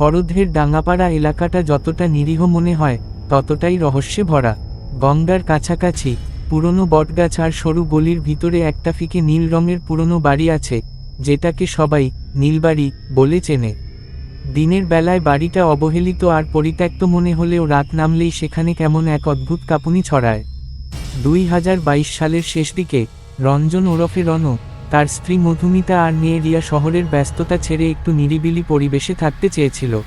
খরধের ডাঙ্গাপাড়া এলাকাটা যতটা নিরীহ মনে হয়, ততটাই রহস্যে ভরা। গঙ্গার কাছাকাছি পুরনো বটগাছ আর সরু গলির ভিতরে একটা ফিকে নীল রঙের পুরনো বাড়ি আছে, যেটাকে সবাই নীলবাড়ি বলে চেনে। দিনের বেলায় বাড়িটা অবহেলিত আর পরিত্যক্ত মনে হলেও রাত নামলেই সেখানে কেমন এক অদ্ভুত কাঁপুনি ছড়ায়। দুই হাজার বাইশ সালের শেষ দিকে রঞ্জন ওরফে রণ তার স্ত্রী মধুমিতা আর মেয়ে রিয়া শহরের ব্যস্ততা ছেড়ে একটু নিরিবিলি পরিবেশে থাকতে চেয়েছিল।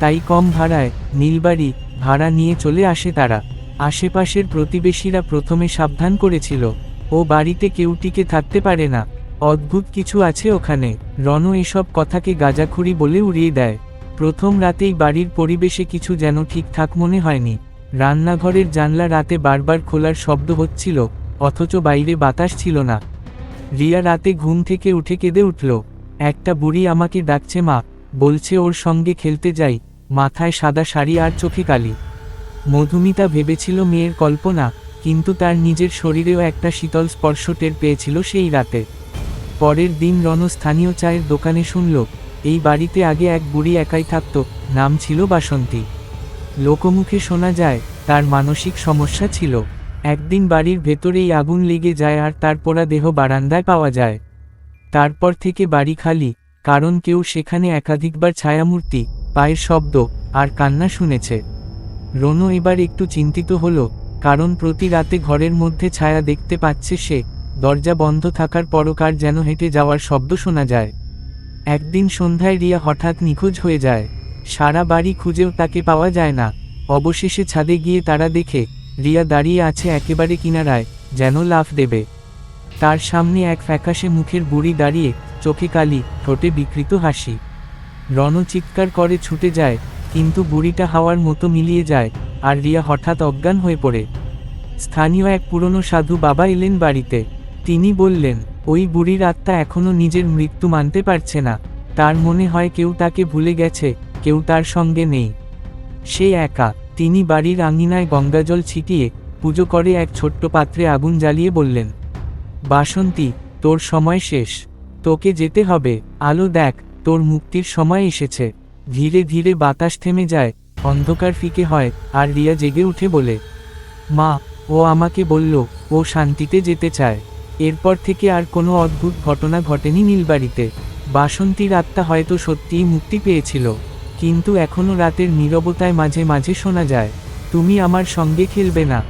তাই কম ভাড়ায় নীলবাড়ি ভাড়া নিয়ে চলে আসে তারা। আশেপাশের প্রতিবেশীরা প্রথমে সাবধান করেছিল, ও বাড়িতে কেউ টিকে থাকতে পারে না। অদ্ভুত কিছু আছে ওখানে। রণ এসব কথাকে গাজাখুরি বলে উড়িয়ে দেয়। প্রথম রাতেই বাড়ির পরিবেশে কিছু যেন ঠিকঠাক মনে হয়নি। রান্নাঘরের জানলা রাতে বারবার খোলার শব্দ হচ্ছিল, অথচ বাইরে বাতাস ছিল না। রিয়া রাতে ঘুম থেকে উঠে কেঁদে উঠল, একটা বুড়ি আমাকে ডাকছে মা, বলছে ওর সঙ্গে খেলতে যাই, মাথায় সাদা শাড়ি আর চোখে কালি। মধুমিতা ভেবেছিল মেয়ের কল্পনা, কিন্তু তার নিজের শরীরেও একটা শীতল স্পর্শ টের পেয়েছিল সেই রাতে। পরের দিন রণ স্থানীয় চায়ের দোকানে শুনল, এই বাড়িতে আগে এক বুড়ি একাই থাকত, নাম ছিল বাসন্তী। লোকমুখে শোনা যায়, তার মানসিক সমস্যা ছিল। একদিন বাড়ির ভেতরেই আগুন লেগে যায় আর তার পোড়া দেহ বারান্দায় পাওয়া যায়। তারপর থেকে বাড়ি খালি, কারণ কেউ সেখানে একাধিকবার ছায়ামূর্তি, পায়ের শব্দ, আর কান্না শুনেছে। রনু এবার একটু চিন্তিত হলো, কারণ প্রতি রাতে ঘরের মধ্যে ছায়া দেখতে পাচ্ছে সে, দরজা বন্ধ থাকার পরকার যেন হেঁটে যাওয়ার শব্দ শোনা যায়। একদিন সন্ধ্যায় রিয়া হঠাৎ নিখোঁজ হয়ে যায়। সারা বাড়ি খুঁজেও তাকে পাওয়া যায় না। অবশেষে ছাদে গিয়ে তারা দেখে রিয়া দাঁড়িয়ে আছে একেবারে কিনারায়, যেন লাফ দেবে। তার সামনে এক ফ্যাকাশে মুখের বুড়ি দাঁড়িয়ে, চোখে কালি, ঠোঁটে বিকৃত হাসি। রণ চিৎকার করে ছুটে যায়, কিন্তু বুড়িটা হাওয়ার মতো মিলিয়ে যায়, আর রিয়া হঠাৎ অজ্ঞান হয়ে পড়ে। স্থানীয় এক পুরনো সাধু বাবা এলেন বাড়িতে। তিনি বললেন, ওই বুড়ির আত্মা এখনও নিজের মৃত্যু মানতে পারছে না। তার মনে হয় কেউ তাকে ভুলে গেছে, কেউ তার সঙ্গে নেই। সে একা। তিনি বাড়ির আঙিনায় গঙ্গাজল ছিটিয়ে পুজো করে এক ছোট্ট পাত্রে আগুন জ্বালিয়ে বললেন, বাসন্তী, তোর সময় শেষ। তোকে যেতে হবে। আলো দেখ, তোর মুক্তির সময় এসেছে। ধীরে ধীরে বাতাস থেমে যায়, অন্ধকার ফিকে হয় আর রিয়া জেগে উঠে বলে, মা, ও আমাকে বলল, ও শান্তিতে যেতে চায়। এরপর থেকে আর কোনো অদ্ভুত ঘটনা ঘটেনি নীলবাড়িতে। বাসন্তীর আত্মা হয়তো সত্যিই মুক্তি পেয়েছিল। কিন্তু এখনও রাতের নীরবতায় মাঝে মাঝে শোনা যায় তুমি আমার সঙ্গে খেলবে না।